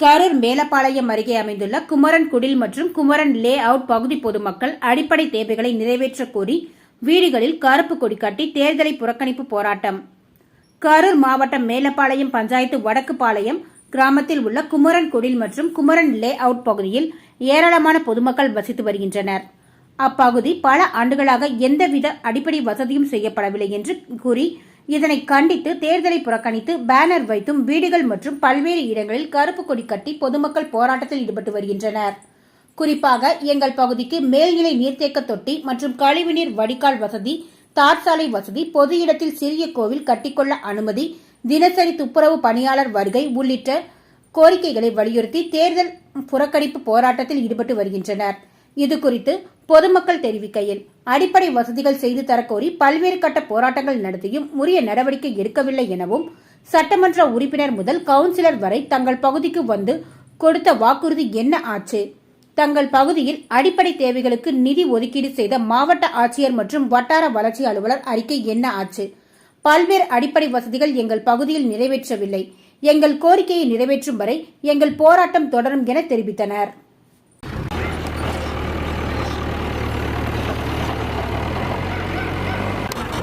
கரூர் மேலப்பாளையம் அருகே அமைந்துள்ள குமரன் குடில் மற்றும் குமரன் லே அவுட் பகுதி பொதுமக்கள் அடிப்படை தேவைகளை நிறைவேற்றக் கோரி வீடுகளில் கருப்பு கொடி கட்டி தேர்தலை புறக்கணிப்பு போராட்டம். கரூர் மாவட்டம் மேலப்பாளையம் பஞ்சாயத்து வடக்கு பாளையம் கிராமத்தில் உள்ள குமரன் குடில் மற்றும் குமரன் லே அவுட் பகுதியில் ஏராளமான பொதுமக்கள் வசித்து வருகின்றனர். அப்பகுதி பல ஆண்டுகளாக எந்தவித அடிப்படை வசதியும் செய்யப்படவில்லை என்று கூறி இதனை கண்டித்து தேர்தலை புறக்கணித்து பேனர் வைத்தும் வீடுகள் மற்றும் பல்வேறு இடங்களில் கருப்பு கொடி கட்டி பொதுமக்கள் போராட்டத்தில் ஈடுபட்டு வருகின்றனர். குறிப்பாக எங்கள் பகுதிக்கு மேல்நிலை நீர்த்தேக்க தொட்டி மற்றும் கழிவுநீர் வடிகால் வசதி தார் சாலை வசதி பொது இடத்தில் சிறிய கோவில் கட்டிக்கொள்ள அனுமதி தினசரி துப்புரவு பணியாளர் வருகை உள்ளிட்ட கோரிக்கைகளை வலியுறுத்தி தேர்தல் புறக்கணிப்பு போராட்டத்தில் ஈடுபட்டு வருகின்றனர். இது குறித்து பொதுமக்கள் தெரிவிக்கையில் அடிப்படை வசதிகள் செய்து தரக்கோரி பல்வேறு கட்ட போராட்டங்கள் நடத்தியும் உரிய நடவடிக்கை எடுக்கவில்லை எனவும் சட்டமன்ற உறுப்பினர் முதல் கவுன்சிலர் வரை தங்கள் பகுதிக்கு வந்து கொடுத்த வாக்குறுதி என்ன ஆச்சு? தங்கள் பகுதியில் அடிப்படை தேவைகளுக்கு நிதி ஒதுக்கீடு செய்த மாவட்ட ஆட்சியர் மற்றும் வட்டார வளர்ச்சி அலுவலர் அறிக்கை என்ன ஆச்சு? பல்வேறு அடிப்படை வசதிகள் எங்கள் பகுதியில் நிறைவேற்றவில்லை. எங்கள் கோரிக்கையை நிறைவேற்றும் வரை எங்கள் போராட்டம் தொடரும் என தெரிவித்தனர்.